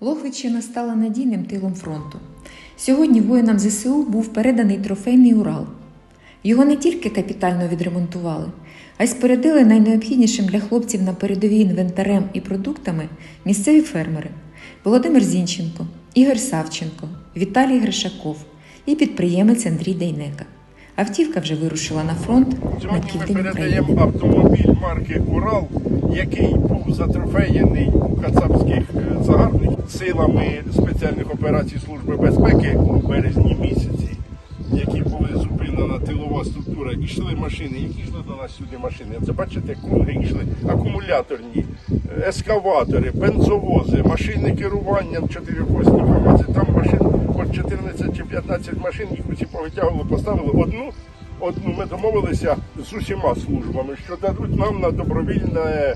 Лохвичина стала надійним тилом фронту. Сьогодні воїнам ЗСУ був переданий трофейний Урал. Його не тільки капітально відремонтували, а й спорядили найнеобхіднішим для хлопців на передовій інвентарем і продуктами місцеві фермери Володимир Зінченко, Ігор Савченко, Віталій Гришаков і підприємець Андрій Дейнека. Автівка вже вирушила на фронт на Сьогодні ми південь України. передаємо автомобіль марки Урал, який був затрофеєний у загарбників силами спеціальних операцій Служби безпеки у березні місяці, які були зупинена тилова структура. Йшли машини, які йшли до нас сюди машини. Це бачите, круги йшли, акумуляторні, ескаватори, бензовози, машини керування чотирьохосні формації. Там машин по 14 чи 15 машин, їх усі повитягували, поставили одну. Одну ми домовилися з усіма службами, що дадуть нам на добровільне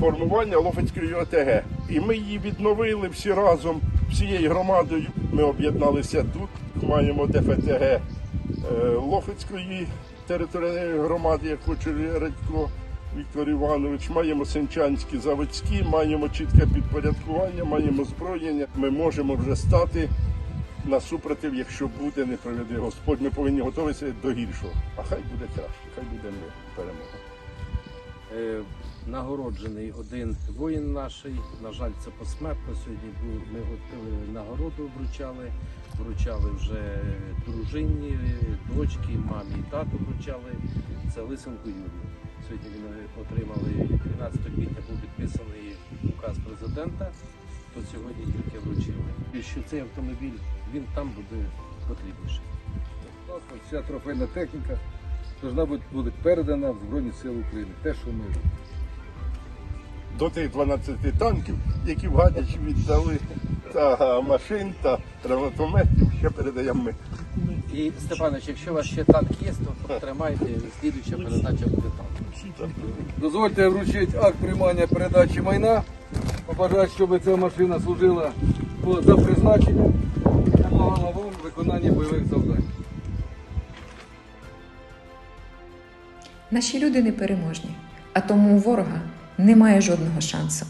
формування Лофицької ОТГ. І ми її відновили всі разом, всією громадою. Ми об'єдналися тут, маємо ДФТГ е, Лофицької територіальної громади, як очолює Радько Віктор Іванович, маємо Сенчанські заводські, маємо чітке підпорядкування, маємо зброєння. Ми можемо вже стати на супротив, якщо буде, не проведе Господь, ми повинні готуватися до гіршого. А хай буде краще, хай буде мир, перемога. Е, Нагороджений один воїн наш. На жаль, це посмертно. Сьогодні ми готували нагороду, вручали, вручали вже дружині, дочці, мамі і тату вручали. Це Лисенку Юрію. Сьогодні він отримали 12 квітня був підписаний указ президента, то сьогодні тільки вручили. І що цей автомобіль він там буде потрібніший. Вся трофейна техніка повинна бути буде передана в Збройні Сили України. Те, що ми До тих 12 танків, які в Гадячі віддали, та машин, та гранатометів, ще передаємо ми. І Степанович, якщо у вас ще танк є, то тримайте, слідуюча передача буде танк. дозвольте вручити акт приймання передачі майна. Побажати, щоб ця машина служила за призначенням, допомагала вам виконанні бойових завдань. Наші люди непереможні, а тому у ворога немає жодного шансу.